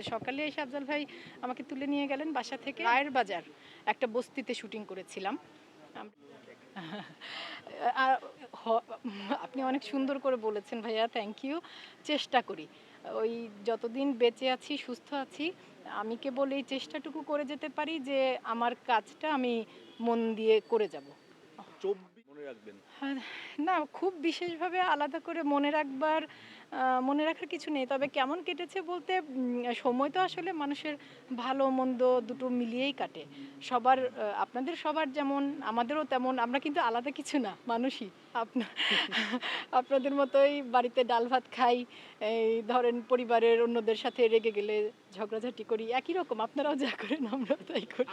তো সকালে এসে আফজাল ভাই আমাকে তুলে নিয়ে গেলেন বাসা থেকে। রায়ের বাজার। একটা বস্তিতে শুটিং করেছিলাম। আর আপনি অনেক সুন্দর করে বলেছেন ভাইয়া থ্যাংক ইউ চেষ্টা করি। ওই যতদিন বেঁচে আছি সুস্থ আছি আমি কেবল এই চেষ্টাটুকু করে যেতে পারি যে আমার কাজটা আমি মন দিয়ে করে যাব। মনে রাখবেন? হ্যাঁ, না খুব বিশেষভাবে আলাদা করে মনে রাখবার মনে রাখার কিছু নেই। তবে কেমন কেটেছে বলতে সময় তো আসলে মানুষের ভালো মন্দ দুটো মিলিয়েই কাটে। সবার আপনাদের সবার যেমন আমাদেরও তেমন আমরা কিন্তু আলাদা কিছু না মানুষই। আপনার আপনাদের মতোই বাড়িতে ডাল ভাত খাই এই ধরেন পরিবারের অন্যদের সাথে রেগে গেলে ঝগড়াঝাটি করি একই রকম আপনারাও যা করেন আমরাও তাই করি।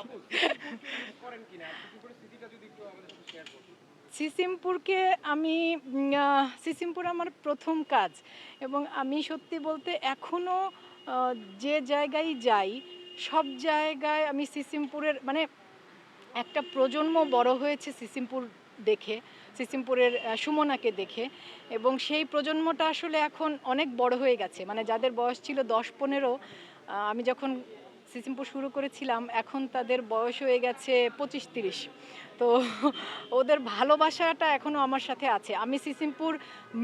সিসিমপুরকে আমি সিসিমপুর আমার প্রথম কাজ। এবং আমি সত্যি বলতে এখনও যে জায়গায় যাই, সব জায়গায় আমি সিসিমপুরের মানে একটা প্রজন্ম বড় হয়েছে সিসিমপুর দেখে, সিসিমপুরের সুমনাকে দেখে। এবং সেই প্রজন্মটা আসলে এখন অনেক বড় হয়ে গেছে। মানে যাদের বয়স ছিল দশ, পনেরো আমি যখন সিসিমপুর শুরু করেছিলাম, এখন তাদের বয়স হয়ে গেছে পঁচিশ তিরিশ। তো ওদের ভালোবাসাটা এখনও আমার সাথে আছে। আমি সিসিমপুর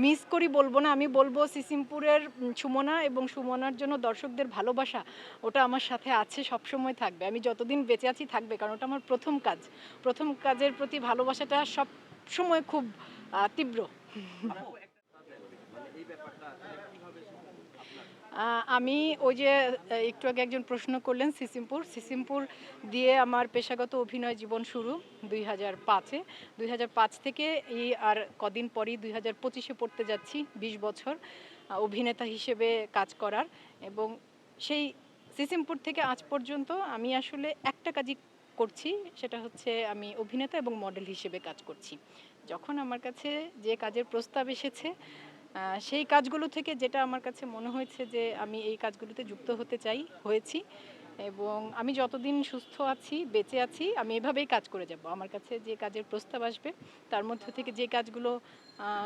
মিস করি বলব না, আমি বলব সিসিমপুরের সুমনা এবং সুমনার জন্য দর্শকদের ভালোবাসা, ওটা আমার সাথে আছে, সবসময় থাকবে। আমি যতদিন বেঁচে আছি থাকবে, কারণ ওটা আমার প্রথম কাজ। প্রথম কাজের প্রতি ভালোবাসাটা সব সময় খুব তীব্র। আমি ওই যে একটু আগে একজন প্রশ্ন করলেন সিসিমপুর। সিসিমপুর দিয়ে আমার পেশাগত অভিনয় জীবন শুরু দুই হাজার পাঁচে। দুই হাজার পাঁচ থেকে এই আর কদিন পরই দুই হাজার পঁচিশে পড়তে যাচ্ছি, বিশ বছর অভিনেতা হিসেবে কাজ করার। এবং সেই সিসিমপুর থেকে আজ পর্যন্ত আমি আসলে একটা কাজই করছি, সেটা হচ্ছে আমি অভিনেতা এবং মডেল হিসেবে কাজ করছি। যখন আমার কাছে যে কাজের প্রস্তাব এসেছে সেই কাজগুলো থেকে যেটা আমার কাছে মনে হয়েছে যে আমি এই কাজগুলোতে যুক্ত হতে চাই হয়েছি এবং আমি যতদিন সুস্থ আছি বেঁচে আছি আমি এভাবেই কাজ করে যাব। আমার কাছে যে কাজের প্রস্তাব আসবে তার মধ্য থেকে যে কাজগুলো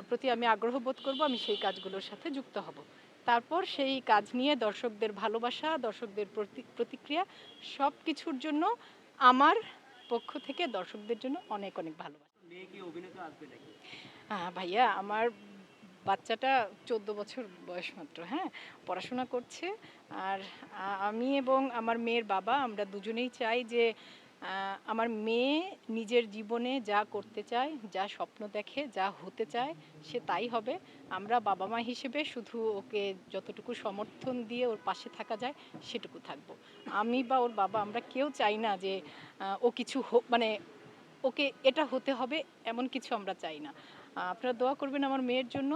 প্রতি আমি আগ্রহ বোধ করব আমি সেই কাজগুলোর সাথে যুক্ত হব। তারপর সেই কাজ নিয়ে দর্শকদের ভালোবাসা দর্শকদের প্রতি- প্রতিক্রিয়া সব কিছুর জন্য আমার পক্ষ থেকে দর্শকদের জন্য অনেক অনেক ভালোবাসা। হ্যাঁ ভাইয়া আমার বাচ্চাটা চোদ্দ বছর বয়স মাত্র হ্যাঁ? পড়াশোনা করছে আর আমি এবং আমার মেয়ের বাবা আমরা দুজনেই চাই যে আমার মেয়ে নিজের জীবনে যা করতে চায়, যা স্বপ্ন দেখে, যা হতে চায়, সে তাই হবে। আমরা বাবা মা হিসেবে শুধু ওকে যতটুকু সমর্থন দিয়ে ওর পাশে থাকা যায়, সেটুকু থাকব। আমি বা ওর বাবা আমরা কেউ চাই না যে ও কিছু মানে ওকে এটা হতে হবে, এমন কিছু আমরা চাই না। আপনারা দোয়া করবেন আমার মেয়ের জন্য।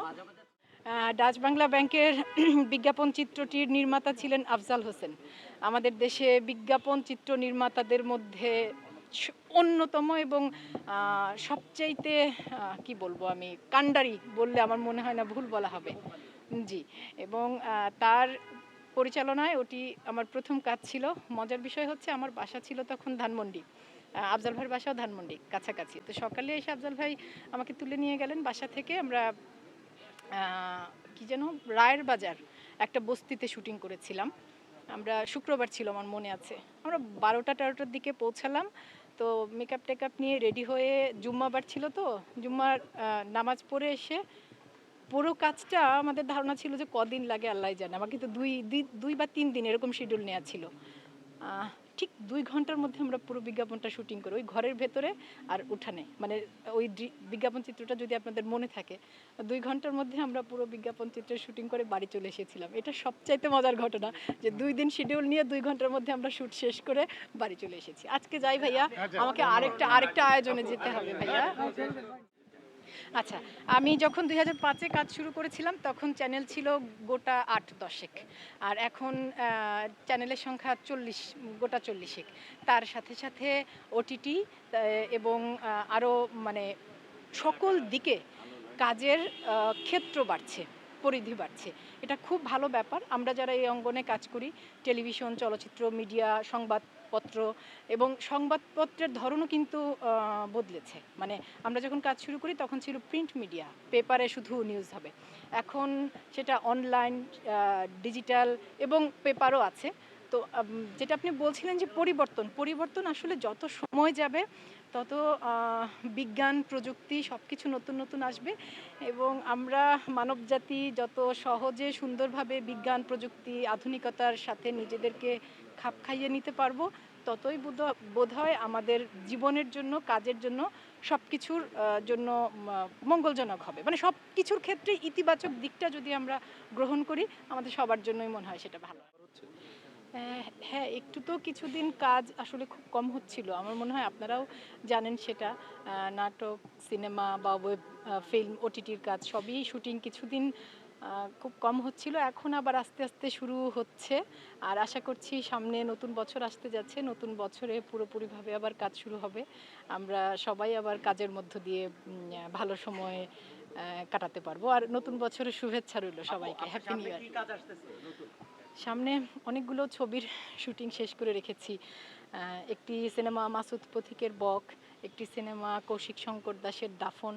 ডাচ বাংলা ব্যাংকের বিজ্ঞাপন চিত্রটির নির্মাতা ছিলেন আফজাল হোসেন। আমাদের দেশে বিজ্ঞাপন চিত্র নির্মাতাদের মধ্যে অন্যতম এবং সবচাইতে কি বলব আমি, কাণ্ডারি বললে আমার মনে হয় না ভুল বলা হবে। জি, এবং তার পরিচালনায় ওটি আমার প্রথম কাজ ছিল। মজার বিষয় হচ্ছে আমার বাসা ছিল তখন ধানমন্ডি। আফজাল ভাইয়ের বাসাও ধানমন্ডি, কাছাকাছি। তো সকালে এসে আফজাল ভাই আমাকে তুলে নিয়ে গেলেন। বাসা থেকে আমরা কি যেন, রায়ের বাজার একটা বস্তিতে শুটিং করেছিলাম। আমরা, শুক্রবার ছিল আমার মনে আছে। আমরা বারোটা তেরোটার দিকে পৌঁছালাম। তো মেকআপ টেকআপ নিয়ে রেডি হয়ে জুম্মাবার ছিল তো, জুম্মার নামাজ পড়ে এসে পুরো কাজটা আমাদের ধারণা ছিল যে কদিন লাগে আল্লাহ জানে। আমার কিন্তু দুই দুই বা তিন দিন এরকম শিডিউল নেওয়া ছিল। ঠিক দুই ঘণ্টার মধ্যে আমরা পুরো বিজ্ঞাপনটা শুটিং করি ওই ঘরের ভেতরে আর উঠানে। মানে ওই বিজ্ঞাপন চিত্রটা যদি আপনাদের মনে থাকে দুই ঘণ্টার মধ্যে আমরা পুরো বিজ্ঞাপন চিত্রের শুটিং করে বাড়ি চলে এসেছিলাম। এটা সবচাইতে মজার ঘটনা যে দুই দিন শিডিউল নিয়ে দুই ঘণ্টার মধ্যে আমরা শুট শেষ করে বাড়ি চলে এসেছি। আজকে যাই ভাইয়া আমাকে আরেকটা আরেকটা আয়োজনে যেতে হবে ভাইয়া। আচ্ছা আমি যখন দুই হাজার পাঁচে কাজ শুরু করেছিলাম, তখন চ্যানেল ছিল গোটা আট দশেক। আর এখন চ্যানেলের সংখ্যা চল্লিশ, গোটা চল্লিশেক। তার সাথে সাথে ওটিটি এবং আরও মানে সকল দিকে কাজের ক্ষেত্র বাড়ছে, পরিধি বাড়ছে। এটা খুব ভালো ব্যাপার। আমরা যারা এই অঙ্গনে কাজ করি, টেলিভিশন, চলচ্চিত্র, মিডিয়া সংবাদপত্র এবং সংবাদপত্রের ধরনও কিন্তু বদলেছে। মানে আমরা যখন কাজ শুরু করি তখন ছিল প্রিন্ট মিডিয়া পেপারে শুধু নিউজ হবে। এখন সেটা অনলাইন ডিজিটাল এবং পেপারও আছে। তো যেটা আপনি বলছিলেন যে পরিবর্তন পরিবর্তন আসলে যত সময় যাবে তত বিজ্ঞান, প্রযুক্তি সব কিছু নতুন নতুন আসবে এবং আমরা মানবজাতি যত সহজে সুন্দরভাবে বিজ্ঞান, প্রযুক্তি, আধুনিকতার সাথে নিজেদেরকে খাপ খাইয়ে নিতে পারব, ততই বোধ- বোধহয় আমাদের জীবনের জন্য, কাজের জন্য সব কিছুর জন্য মঙ্গলজনক হবে। মানে সব কিছুর ক্ষেত্রে ইতিবাচক দিকটা যদি আমরা গ্রহণ করি, আমাদের সবার জন্যই মনে হয় সেটা ভালো। হ্যাঁ একটু তো কিছুদিন কাজ আসলে খুব কম হচ্ছিল। আমার মনে হয় আপনারাও জানেন সেটা। নাটক, সিনেমা বা ওয়েব ফিল্ম, ওটিটির কাজ সবই শুটিং কিছুদিন খুব কম হচ্ছিল এখন আবার আস্তে আস্তে শুরু হচ্ছে। আর আশা করছি সামনে নতুন বছর আসতে যাচ্ছে নতুন বছরে পুরোপুরিভাবে আবার কাজ শুরু হবে। আমরা সবাই আবার কাজের মধ্য দিয়ে ভালো সময় কাটাতে পারব। আর নতুন বছরের শুভেচ্ছা রইল সবাইকে। হ্যাপি নিউ ইয়ার সামনে অনেকগুলো ছবির শুটিং শেষ করে রেখেছি। একটি সিনেমা মাসুদ পথিকের বক একটি সিনেমা কৌশিক শঙ্কর দাসের দাফন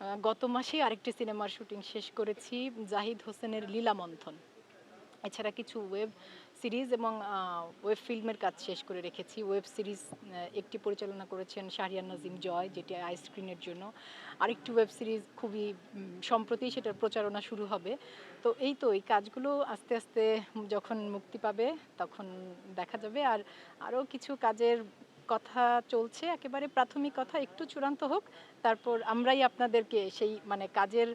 গত মাসে আরেকটি সিনেমার শুটিং শেষ করেছি, জাহিদ হোসেনের লীলা মন্থন এছাড়া কিছু ওয়েব সিরিজ এবং ওয়েব ফিল্মের কাজ শেষ করে রেখেছি। ওয়েব সিরিজ একটি পরিচালনা করেছেন শাহরিয়ার নাজিম জয়, যেটি আইসক্রিনের জন্য। আরেকটি ওয়েব সিরিজ খুবই সম্প্রতি সেটার প্রচারণা শুরু হবে। তো এই তো, এই কাজগুলো আস্তে আস্তে যখন মুক্তি পাবে তখন দেখা যাবে। আর আরও কিছু কাজের কথা চলছে, একেবারে প্রাথমিক কথা, একটু চূড়ান্ত হোক। তারপর আমরাই আপনাদেরকে সেই মানে কাজের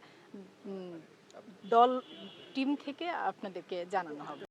দল, টিম থেকে আপনাদেরকে জানানো হবে।